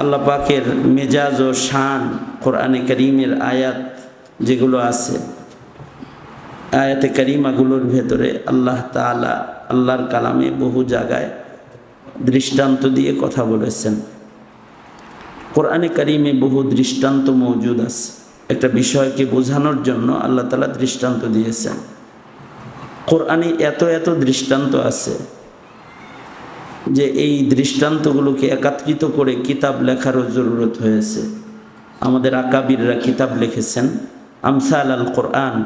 আল্লাহ পাকের মেজাজ ও শান কোরআনে করিমের আয়াত যেগুলো আছে, আয়াতে করিমাগুলোর ভেতরে আল্লাহ তালা আল্লাহর কালামে বহু জায়গায় দৃষ্টান্ত দিয়ে কথা বলেছেন। কোরআনে করিমে বহু দৃষ্টান্ত মজুদ আছে। একটা বিষয়কে বোঝানোর জন্য আল্লাহ তালা দৃষ্টান্ত দিয়েছেন। কোরআনে এত এত দৃষ্টান্ত আছে যে এই দৃষ্টান্তগুলোকে একত্রিত করে কিতাব লেখারও জরুরত হয়েছে। আমাদের আকাবিররা কিতাব লিখেছেন, আমসাল আল কোরআন,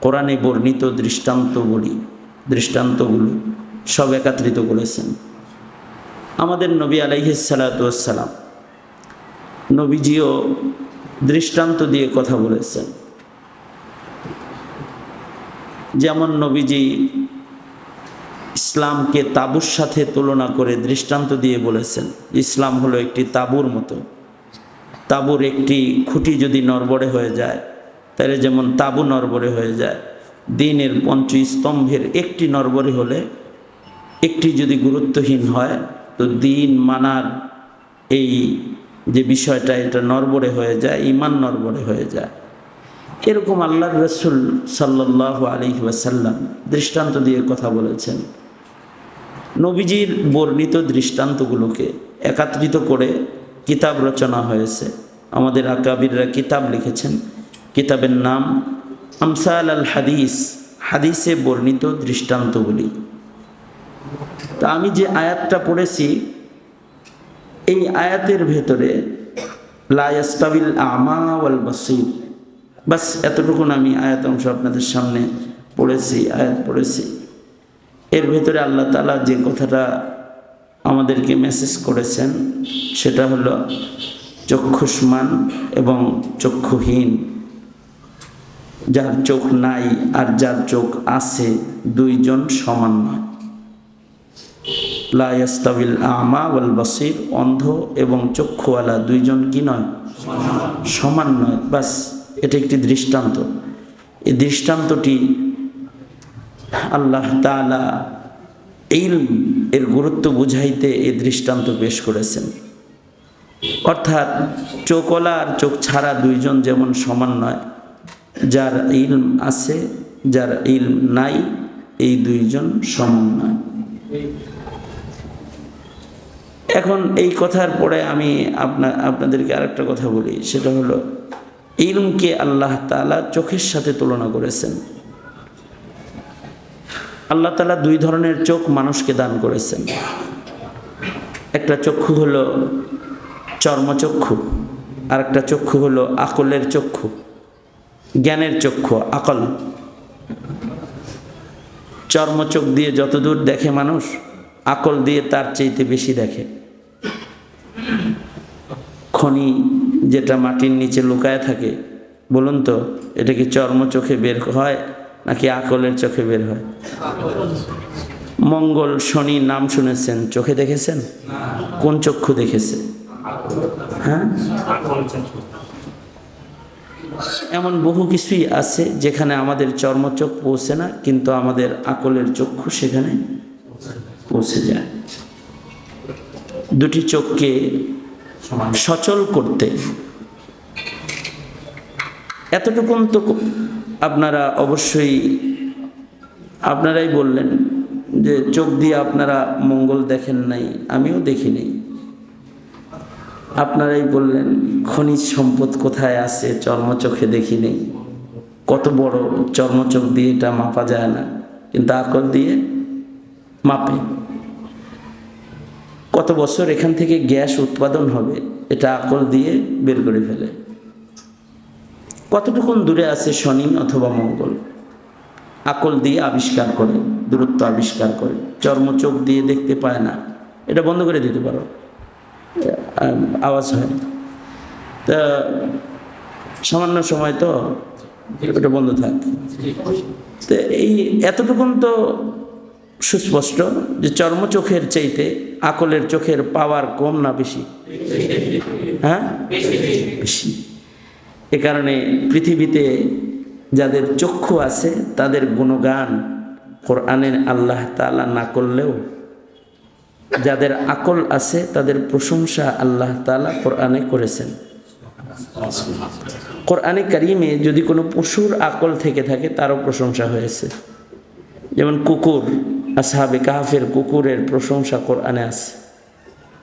কোরআনে বর্ণিত দৃষ্টান্তগুলি, দৃষ্টান্তগুলো সব একত্রিত করেছেন। আমাদের নবী আলাইহিসালাতাম নবীজিও দৃষ্টান্ত দিয়ে কথা বলেছেন। যেমন নবীজি ইসলামকে তাবুর সাথে তুলনা করে দৃষ্টান্ত দিয়ে বলেছেন, ইসলাম হলো একটি তাবুর মতো। তাবুর একটি খুঁটি যদি নরবরে হয়ে যায়, তাহলে যেমন তাবু নরবরে হয়ে যায়, দিনের পঞ্চ স্তম্ভের একটি নরবরে হলে একটি যদি গুরুত্বহীন হয়, তো দিন মানার এই যে বিষয়টা, এটা নরবরে হয়ে যায় ইমান নরবরে হয়ে যায়। এরকম আল্লাহর রসুল সাল্লাহ আলী ওয়াসাল্লাম দৃষ্টান্ত দিয়ে কথা বলেছেন। নবীজির বর্ণিত দৃষ্টান্তগুলোকে একাত্রিত করে কিতাব রচনা হয়েছে। আমাদের আকাবিররা কিতাব লিখেছেন। কিতাবের নাম আমসাল আল হাদিস, হাদিসে বর্ণিত দৃষ্টান্তগুলি। তা আমি যে আয়াতটা পড়েছি, এই আয়াতের ভেতরে লায়াস্তাবিল আমা ওয়াল বসির। বাস, এতটুকুন আমি আয়াত অংশ আপনাদের সামনে পড়েছি, আয়াত পড়েছি। এর ভেতরে আল্লাহ তালা যে কথাটা আমাদেরকে মেসেজ করেছেন, সেটা হলো চক্ষুষ্মান এবং চক্ষুহীন। যার চোখ নাই আর যার চোখ আছে, দুইজন সমান নয়। লায়াস্তাবিল আমা ওয়াল বসির, অন্ধ এবং চক্ষুওয়ালা দুইজন কি নয়? সমান নয়। বাস, এটা একটি দৃষ্টান্ত। এই দৃষ্টান্তটি আল্লাহ তালা ইলম এর গুরুত্ব বুঝাইতে এই দৃষ্টান্ত পেশ করেছেন। অর্থাৎ চোখওয়ালা আর চোখ ছাড়া দুইজন যেমন সমান নয়, যার ইলম আছে, যার ইলম নাই, এই দুইজন সমান নয়। এখন এই কথার পরে আমি আপনা, আপনাদেরকে আরেকটা কথা বলি, সেটা হলো, ইলমকে আল্লাহ তালা চোখের সাথে তুলনা করেছেন। আল্লাহ তালা দুই ধরনের চোখ মানুষকে দান করেছেন। একটা চক্ষু হলো চর্মচক্ষু আর একটা চক্ষু হলো আকলের চক্ষু, জ্ঞানের চক্ষু, আকল। চর্মচোখ দিয়ে যতদূর দেখে মানুষ, আকল দিয়ে তার চাইতে বেশি দেখে। খনি যেটা মাটির নিচে লুকায় থাকে, বলুন তো, এটা কি চর্ম চোখে বের হয়? নাকি আকলের চোখে বের হয়? মঙ্গল শনি নাম শুনেছেন, চোখে দেখেছেন? কোন চক্ষু দেখেছে? হ্যাঁ? এমন বহু কিছুই আছে যেখানে আমাদের চর্মচোখ পৌঁছে না, কিন্তু আমাদের আকলের চক্ষু সেখানে পৌঁছে যায়। দুটি চোখকে সচল করতে এতটুকুন তো আপনারা অবশ্যই, আপনারাই বললেন যে চোখ দিয়ে আপনারা মঙ্গল দেখেন নাই, আমিও দেখিনি আপনারাই বললেন, খনিজ সম্পদ কোথায় আছে চর্মচোখে দেখি নেই। কত বড় চর্মচোখ দিয়ে এটা মাপা যায় না, কিন্তু আকল দিয়ে মাপে। কত বছর এখান থেকে গ্যাস উৎপাদন হবে, এটা আকল দিয়ে বের করে ফেলে। কতটুকুন দূরে আছে শনি অথবা মঙ্গল? আকল দিয়ে আবিষ্কার করে, দূরত্ব আবিষ্কার করে, চর্ম চোখ দিয়ে দেখতে পায় না। এটা বন্ধ করে দিতে পারো। আওয়াজ হয় তা সামান্য সময় তো এটা বন্ধ থাক। তো এই এতটুকুন তো সুস্পষ্ট যে চর্ম চোখের চাইতে আকলের চোখের পাওয়ার কম না বেশি? হ্যাঁ? বেশি। এ কারণে পৃথিবীতে যাদের চক্ষু আছে, তাদের গুণগান কোরআনের আল্লাহ তালা না করলেও যাদের আকল আছে, তাদের প্রশংসা আল্লাহ তালা কোরআনে করেছেন। কোরআনে কারিমে যদি কোনো পশুর আকল থেকে থাকে, তারও প্রশংসা হয়েছে। যেমন কুকুর, আসহাবে কাহাফের কুকুরের প্রশংসা কোরআনে আছে।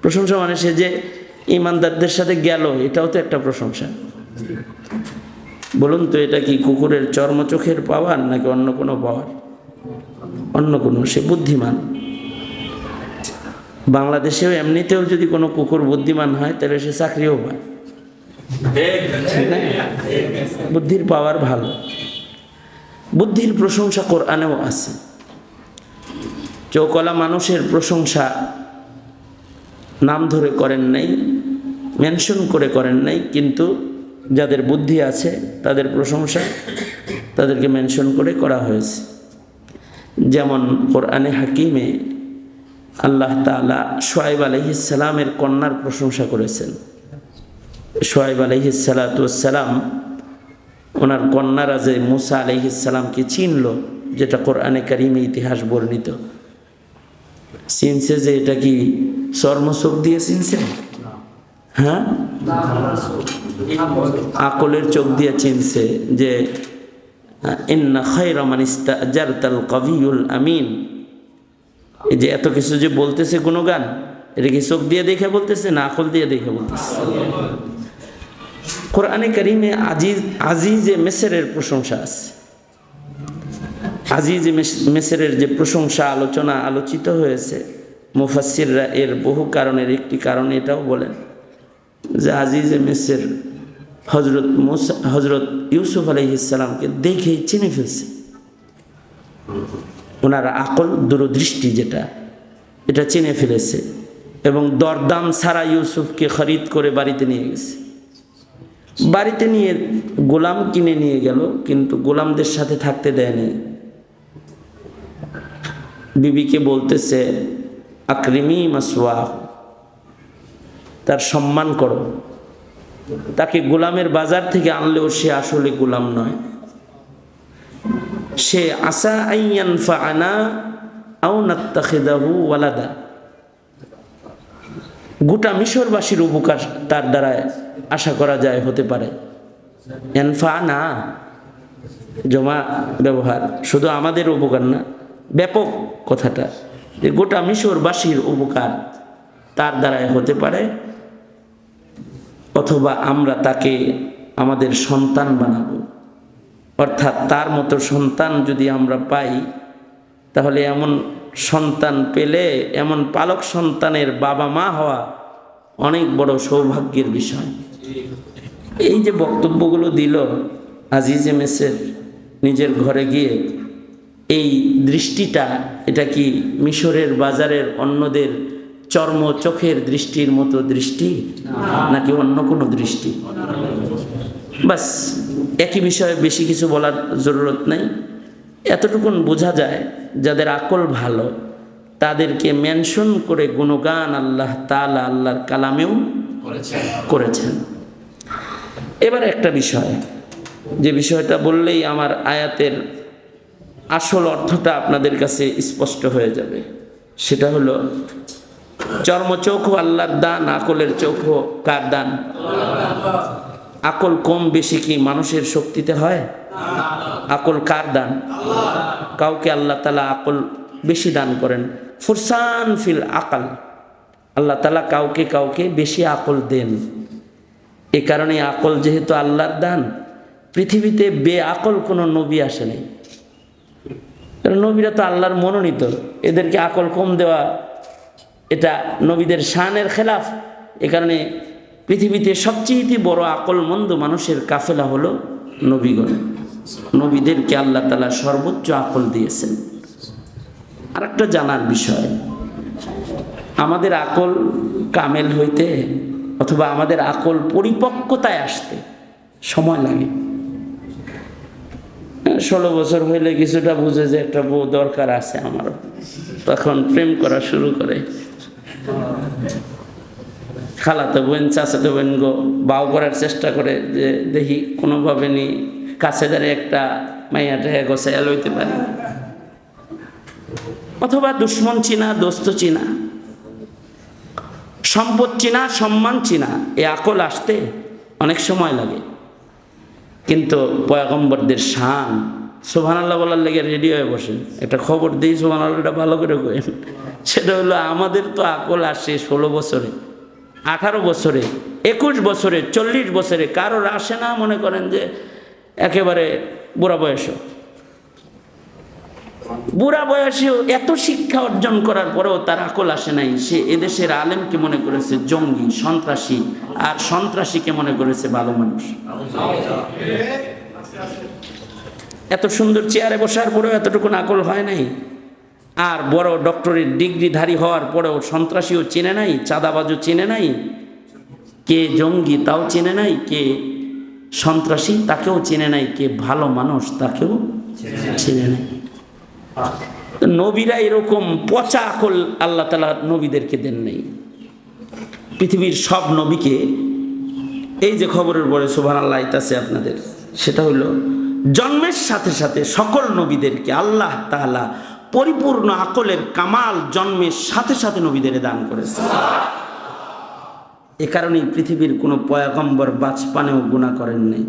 প্রশংসা মানে সে যে ইমানদারদের সাথে গেল, এটাও তো একটা প্রশংসা। বলুন তো, এটা কি কুকুরের চর্মচোখের পাওয়ার নাকি অন্য কোনো পাওয়ার? অন্য কোনো, সে বুদ্ধিমান। বাংলাদেশেও এমনিতেও যদি কোনো কুকুর বুদ্ধিমান হয়, তাহলে সে চাকরিও পায়। বুদ্ধির পাওয়ার ভালো। বুদ্ধির প্রশংসা কোরআনেও আছে। চৌকলা মানুষের প্রশংসা নাম ধরে করেন নাই, মেনশন করে করেন নাই, কিন্তু যাদের বুদ্ধি আছে, তাদের প্রশংসা তাদেরকে মেনশন করে করা হয়েছে। যেমন কোরআনে হাকিমে আল্লাহ তালা সোয়াইব আলহিসালামের কন্যার প্রশংসা করেছেন। সোয়াইব আলহিসালাতাম ওনার কন্যারা যে মুসা আলহিসাল্লামকে চিনল, যেটা কোরআনে কারিমে ইতিহাস বর্ণিত। চিনছে যে এটা কি চর্মচোখ দিয়ে চিনছে? হ্যাঁ? আকলের চোখ দিয়ে চিনছে যে আমিন। এই যে এত কিছু যে বলতেছে গুণগান, এটা কি চোখ দিয়ে দেখে বলতেছে না আকল দিয়ে দেখে বলতেছে? কোরআনে কারিমে আজিজ, আজিজে মেসেরের প্রশংসা আছে। আজিজ মেসেরের যে প্রশংসা আলোচনা আলোচিত হয়েছে মুফাসিররা এর বহু কারণের একটি কারণ এটাও বলেন। যে আজিজে মেসের হজরত মুসা হজরত ইউসুফ আলহিসাল্লামকে দেখেই চিনে ফেলছে। ওনার আকল, দূরদৃষ্টি যেটা, এটা চিনে ফেলেছে এবং দরদাম ছাড়া ইউসুফকে খরিদ করে বাড়িতে নিয়ে গেছে। বাড়িতে নিয়ে গোলাম কিনে নিয়ে গেল, কিন্তু গোলামদের সাথে থাকতে দেয়নি। বিবিকে বলতেছে, আক্রিমি মাসওয়া তার সম্মান করো। তাকে গোলামের বাজার থেকে আনলেও সে আসলে গোলাম নয়। সে আসা আইয়ান ফানা আও নাত্তাখিদাহু ওয়ালাদা। গোটা মিশরবাসীর উপকার তার দ্বারা আশা করা যায়, হতে পারে। এনফা না জমা ব্যবহার, শুধু আমাদের উপকার না, ব্যাপক কথাটা। যে গোটা মিশরবাসীর উপকার তার দ্বারাই হতে পারে। অথবা আমরা তাকে আমাদের সন্তান বানাবো। অর্থাৎ তার মতো সন্তান যদি আমরা পাই, তাহলে এমন সন্তান পেলে এমন পালক সন্তানের বাবা মা হওয়া অনেক বড় সৌভাগ্যের বিষয়। এই যে বক্তব্যগুলো দিল আজিজে মেসের নিজের ঘরে গিয়ে, এই দৃষ্টিটা এটা কি মিশরের বাজারের অন্যদের চর্ম চোখের দৃষ্টির মতো দৃষ্টি? নাকি অন্য কোনো দৃষ্টি? বাস একই বিষয়ে বেশি কিছু বলার জরুরত নাই। এতটুকুন বোঝা যায় যাদের আকল ভালো তাদেরকে মেনশন করে গুণগান আল্লাহ তালা আল্লাহর কালামেও করেছেন। এবার একটা বিষয় যে বিষয়টা বললেই আমার আয়াতের আসল অর্থটা আপনাদের কাছে স্পষ্ট হয়ে যাবে। সেটা হলো চর্মচোখ আল্লাহর দান, আকলের চোখ কার দান? আকল কম বেশি কি মানুষের শক্তিতে হয়? আকল কার দান? কাউকে আল্লাহ তালা আকল বেশি দান করেন। ফুরসান ফিল আকাল। আল্লাহ তালা কাউকে কাউকে বেশি আকল দেন। এ কারণে আকল যেহেতু আল্লাহর দান, পৃথিবীতে বে আকল কোনো নবী আসেনি নবীরা তো আল্লাহর মনোনীত। এদেরকে আকল কম দেওয়া এটা নবীদের শানের খেলাফ। এ কারণে পৃথিবীতে সবচেয়ে বড় আকলমন্দ মানুষের কাফেলা হলো নবীগণ। নবীদেরকে আল্লাহ তালা সর্বোচ্চ আকল দিয়েছেন। আর একটা জানার বিষয়, আমাদের আকল কামেল হইতে অথবা আমাদের আকল পরিপক্কতায় আসতে সময় লাগে। ষোলো বছর হইলে কিছুটা বুঝে যে একটা বউ দরকার আছে আমারও। তখন প্রেম করা শুরু করে। খালাতো বোন, চাচাতো বোন গো, বাউ করার চেষ্টা করে যে দেখি কোনোভাবে নি কাছে দাঁড়িয়ে একটা মাইয়াটা গোছাইয়া লইতে পারি। অথবা দুশ্মন চিনা, দোস্ত চিনা, সম্পদ চিনা, সম্মান চিনা, এ আকল আসতে অনেক সময় লাগে। কিন্তু পয়গম্বরদের শান সোহান আল্লাহ বলার লেগে রেডি হয়ে বসেন। একটা খবর দিই সোহান আল্লাহটা ভালো করে কেন সেটা হলো আমাদের তো আকল আসে ষোলো বছরে, আঠারো বছরে, একুশ বছরে, চল্লিশ বছরে, কারোর আসে না মনে করেন যে একেবারে বুড়া বয়সও। বুড়া বয়সেও এত শিক্ষা অর্জন করার পরেও তার আকল আসে নাই। সে এদেশের আলেমকে মনে করেছে? জঙ্গি, সন্ত্রাসী, আর সন্ত্রাসীকে মনে করেছে? ভালো মানুষ। এত সুন্দর চেয়ারে বসার পরেও এতটুকু আকল হয় নাই। আর বড় ডক্টরের ডিগ্রিধারী হওয়ার পরেও সন্ত্রাসীও চেনে নাই, চাঁদাবাজও চেনে নাই, কে জঙ্গি তাও চেনে নাই, কে সন্ত্রাসী তাকেও চেনে নাই, কে ভালো মানুষ তাকেও চেনে নাই। নবীরা এরকম পচা আকল আল্লাহ তালা নবীদেরকে দেন নাই। পৃথিবীর সব নবীকে এই যে খবরের পরে সুভান আল্লাহ আইতাছে আপনাদের, সেটা হলো জন্মের সাথে সাথে সকল নবীদেরকে আল্লাহ তাআলা পরিপূর্ণ আকলের কামাল জন্মের সাথে সাথে নবীদের দান করেছে। এ কারণেই পৃথিবীর কোনো পয়াগম্বর বাজপানেও গুণা করেন নাই।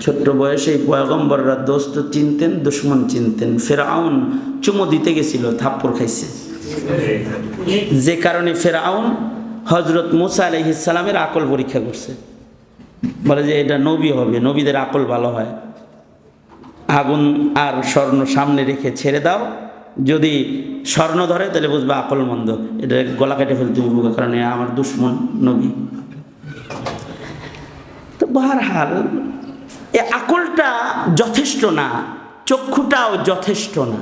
ছোট্ট বয়সে পয়াগম্বররা দোস্ত চিনতেন, দুশ্মন চিনতেন। ফেরাউন চুমো দিতে গেছিল, থাপ্পড় খাইছে। যে কারণে ফেরাউন হজরত মুসা আলহিসালামের আকল পরীক্ষা করছে। বলে যে এটা নবী হবে, নবীদের আকল ভালো হয়। আগুন আর স্বর্ণ সামনে রেখে ছেড়ে দাও। যদি স্বর্ণ ধরে তাহলে বুঝবে আকল মন্দ। এটা গলা কেটে ফেলতে হবে, কারণ আমার দুশ্মন নবী। তো বারহাল এ আকলটা যথেষ্ট না, চক্ষুটাও যথেষ্ট না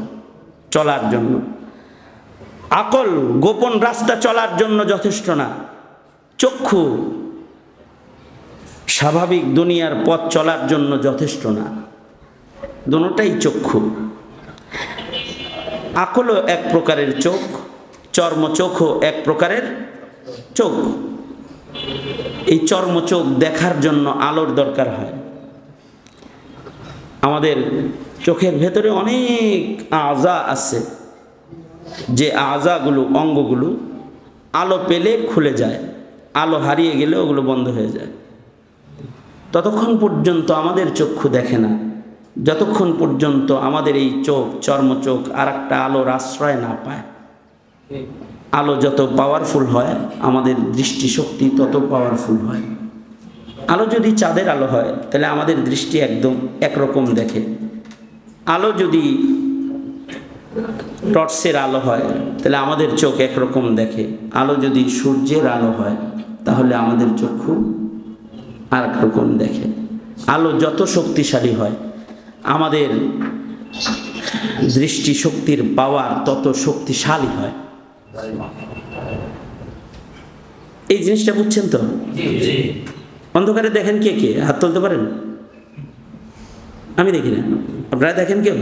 চলার জন্য। আকল গোপন রাস্তা চলার জন্য যথেষ্ট না, চক্ষু স্বাভাবিক দুনিয়ার পথ চলার জন্য যথেষ্ট না। দুটাই চক্ষু। আকলও এক প্রকারের চোখ, চর্মচোখও এক প্রকারের চোখ। এই চর্মচোখ দেখার জন্য আলোর দরকার হয়। আমাদের চোখের ভেতরে অনেক আজা আছে। যে আজাগুলো, অঙ্গগুলো আলো পেলে খুলে যায়, আলো হারিয়ে গেলে ওগুলো বন্ধ হয়ে যায়। ততক্ষণ পর্যন্ত আমাদের চক্ষু দেখে না। যতক্ষণ পর্যন্ত আমাদের এই চোখ, চর্মচোখ আর একটা আলোর আশ্রয় না পায়। আলো যত পাওয়ারফুল হয়, আমাদের দৃষ্টিশক্তি তত পাওয়ারফুল হয়। আলো যদি চাঁদের আলো হয়, তাহলে আমাদের দৃষ্টি একদম একরকম দেখে। আলো যদি টর্চের আলো হয়, তাহলে আমাদের চোখ একরকম দেখে। আলো যদি সূর্যের আলো হয়, তাহলে আমাদের চক্ষু আর রকম দেখে। আলো যত শক্তিশালী হয় আমাদের দৃষ্টিশক্তির পাওয়ার তত শক্তিশালী হয়। এই জিনিসটা বুঝছেন তো? অন্ধকারে দেখেন কে কে? হাত তুলতে পারেন? আমি দেখি না। আপনারা দেখেন কেউ?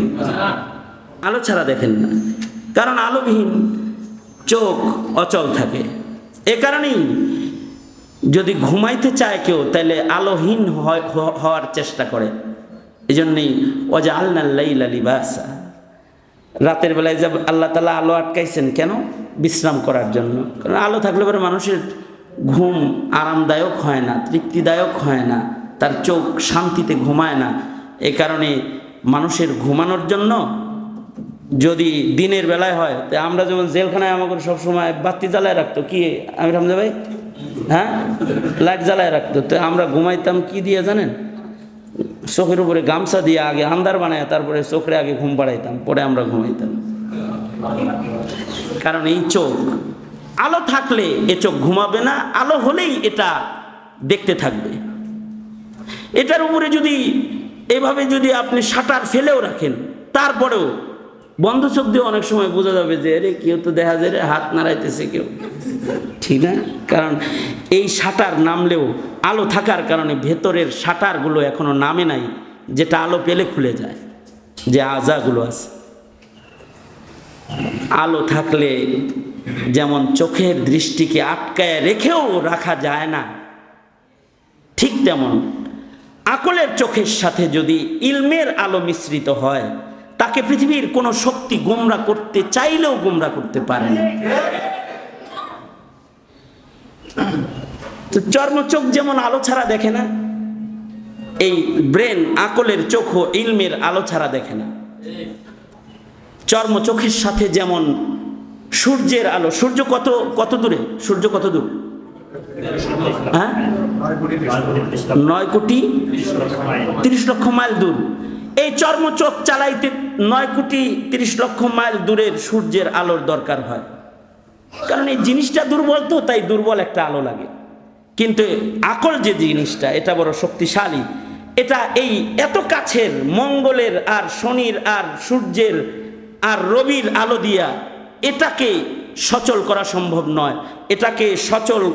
আলো ছাড়া দেখেন না। কারণ আলোবিহীন চোখ অচল থাকে। এ কারণেই যদি ঘুমাইতে চায় কেউ তাহলে আলোহীন হওয়ার চেষ্টা করে। এই জন্যেই অজা আল্লাহ রাতের বেলায় যে আল্লাহ তালা আলো আটকাইছেন কেন? বিশ্রাম করার জন্য। কারণ আলো থাকলে পরে মানুষের ঘুম আরামদায়ক হয় না, তৃপ্তিদায়ক হয় না, তার চোখ শান্তিতে ঘুমায় না। এ কারণে মানুষের ঘুমানোর জন্য যদি দিনের বেলায় হয়, তো আমরা যেমন জেলখানায় আমাকে সবসময় বাতি জ্বালায় রাখতো, কি আমি রামজা ভাই? হ্যাঁ? লাইট জ্বালায় রাখতো। তো আমরা ঘুমাইতাম কি দিয়ে জানেন? চোখের উপরে গামছা দিয়ে আগে আন্দার বানায় তারপরে চোখে আগে ঘুম পাড়াইতাম পরে আমরা ঘুমাইতাম। কারণ এই চোখ, আলো থাকলে এ চোখ ঘুমাবে না, আলো হলেই এটা দেখতে থাকবে। এটার উপরে যদি এভাবে যদি আপনি শাটার ফেলেও রাখেন, তারপরেও বন্ধ চোখ দিয়ে অনেক সময় বোঝা যাবে যে, আরে, কেউ তো দেখা যায় হাত নাড়াইতেছে কেউ। ঠিক না? কারণ এই শাটার নামলেও আলো থাকার কারণে ভেতরের শাটারগুলো এখনও নামে নাই, যেটা আলো পেলে খুলে যায়, যে আজাগুলো আছে। আলো থাকলে যেমন চোখের দৃষ্টিকে আটকায় রেখেও রাখা যায় না, ঠিক তেমন আকলের চোখের সাথে যদি ইলমের আলো মিশ্রিত হয় তাকে পৃথিবীর কোনো শক্তি গোমরা করতে চাইলেও গোমরা করতে পারে না। তো চর্মচোখ যেমন আলো ছাড়া দেখে না, এই ব্রেন আকলের চোখও ইলমের আলো ছাড়া দেখে না। চর্মচোখের সাথে যেমন সূর্যের আলো, সূর্য কত কত দূরে? সূর্য কত দূর? হ্যাঁ? নয় কোটি তিরিশ লক্ষ মাইল দূর। এই চর্মচোখ চালাইতে নয় কোটি তিরিশ লক্ষ মাইল দূরের সূর্যের আলোর দরকার হয়। কারণ এই জিনিসটা দুর্বল তো, তাই দুর্বল একটা আলো লাগে। কিন্তু আকল যে জিনিসটা, এটা বড় শক্তিশালী। এটা এই এত কাছের মঙ্গলের আর শনির আর সূর্যের আর রবির আলো দিয়া এটাকে সচল করা সম্ভব নয়। এটাকে সচল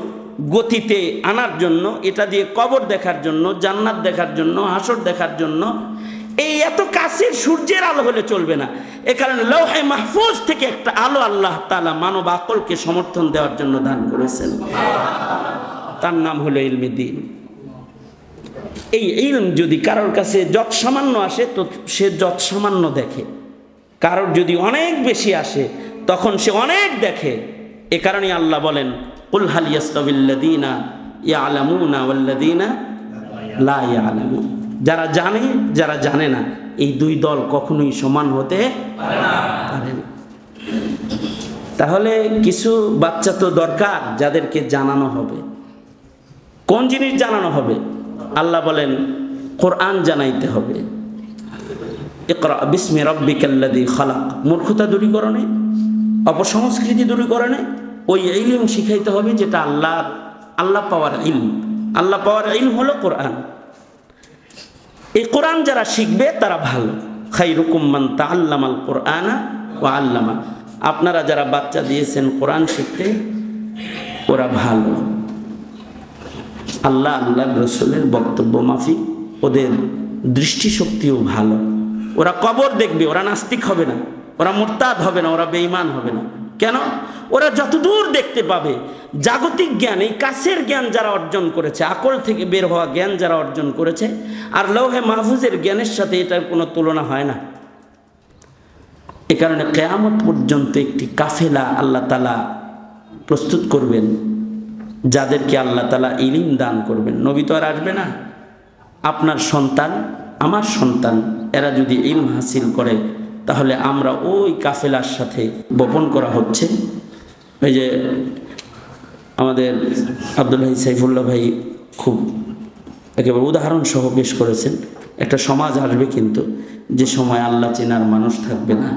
গতিতে আনার জন্য, এটা দিয়ে কবর দেখার জন্য, জান্নাত দেখার জন্য, হাসর দেখার জন্য এই এত কাছের সূর্যের আলো হলে চলবে না। এ কারণে লৌহে মাহফুজ থেকে একটা আলো আল্লাহ তালা মানব আকলকে সমর্থন দেওয়ার জন্য দান করেছেন। তার নাম হলো ইলমে দিন। এই ইলম যদি কারোর কাছে যত সামান্য আসে, তো সে যত সামান্য দেখে। কারোর যদি অনেক বেশি আসে, তখন সে অনেক দেখে। এ কারণে আল্লাহ বলেন, কুল হাল ইয়াস্তাবিল্লাদিনা ইয়ালামুনা ওয়াল্লাদিনা লা ইয়ালামুন। যারা জানে যারা জানে না, এই দুই দল কখনোই সমান হতে পারে না। তাহলে কিছু বাচ্চা তো দরকার যাদেরকে জানানো হবে। কোন জিনিস জানানো হবে? আল্লাহ বলেন, কোরআন জানাইতে হবে। ইকরা বিস্মি রব্বিকাল্লাদি খালাক। মূর্খতা দূরীকরণে, অপসংস্কৃতি দূরীকরণে, ওই ইলম শিখাইতে হবে যেটা আল্লাহ আল্লাহ পাওয়ার ইলম। আল্লাহ পাওয়ার ইলম হলো কোরআন। এই কোরআন যারা শিখবে, তারা ভালো। খাই রুকুম্মান তা আল্লামাল কোরআনা ও আল্লামা। আপনারা যারা বাচ্চা দিয়েছেন কোরআন শিখতে, ওরা ভালো। আল্লাহ আল্লাহ রসুলের বক্তব্য মাফিক। ওদের দৃষ্টিশক্তিও ভালো। ওরা কবর দেখবে, ওরা নাস্তিক হবে না। ওরা মোরতাদ হবে না, ওরা বেঈমান হবে না। কেন? ওরা যতদূর দেখতে পাবে জাগতিক জ্ঞান, এই কাছের জ্ঞান যারা অর্জন করেছে, আকল থেকে বের হওয়া জ্ঞান যারা অর্জন করেছে, আর লৌহে মাহফুজের জ্ঞানের সাথে এটার কোনো তুলনা হয় না। এ কারণে কেয়ামত পর্যন্ত একটি কাফেলা আল্লাহ তালা প্রস্তুত করবেন, যাদেরকে আল্লাহ তালা ইলিম দান করবেন। নবী তো আর আসবে না। আপনার সন্তান, আমার সন্তান, এরা যদি ইলম হাসিল করে, তাহলে আমরা ওই কাফেলার সাথে বপন করা হচ্ছে। ওই যে আমাদের আবদুল্লাহ সাইফুল্লাহ ভাই খুব একেবারে উদাহরণ সহ পেশ করেছেন। একটা সমাজ আসবে কিন্তু যে সময় আল্লাহ চেনার মানুষ থাকবে না।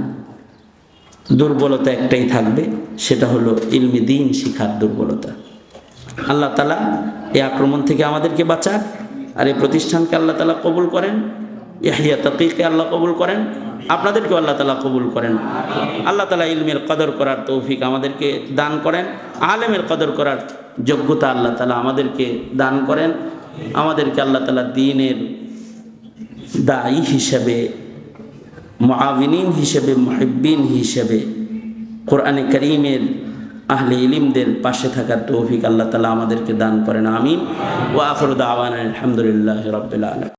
দুর্বলতা একটাই থাকবে, সেটা হলো ইলমি দিন শিখার দুর্বলতা। আল্লাহ তালা এই আক্রমণ থেকে আমাদেরকে বাঁচাক আর এই প্রতিষ্ঠানকে আল্লাহ তালা কবুল করেন। ইয়াহিয়া তকিকে আল্লাহ কবুল করেন, আপনাদেরকেও আল্লাহ তালা কবুল করেন। আল্লাহ তালা ইলমের কদর করার তৌফিক আমাদেরকে দান করেন, আলেমের কদর করার যোগ্যতা আল্লাহ তালা আমাদেরকে দান করেন। আমাদেরকে আল্লাহ তালা দিনের দায়ী হিসেবে মুআবিনিন হিসেবে, মুহিব্বিন হিসেবে, কোরআনে করিমের আহলে ইলিমদের পাশে থাকার তৌফিক আল্লাহ তালা আমাদেরকে দান করেন, আমিন। ও আখরুদ আওয়ান আলহামদুলিল্লাহ রবিল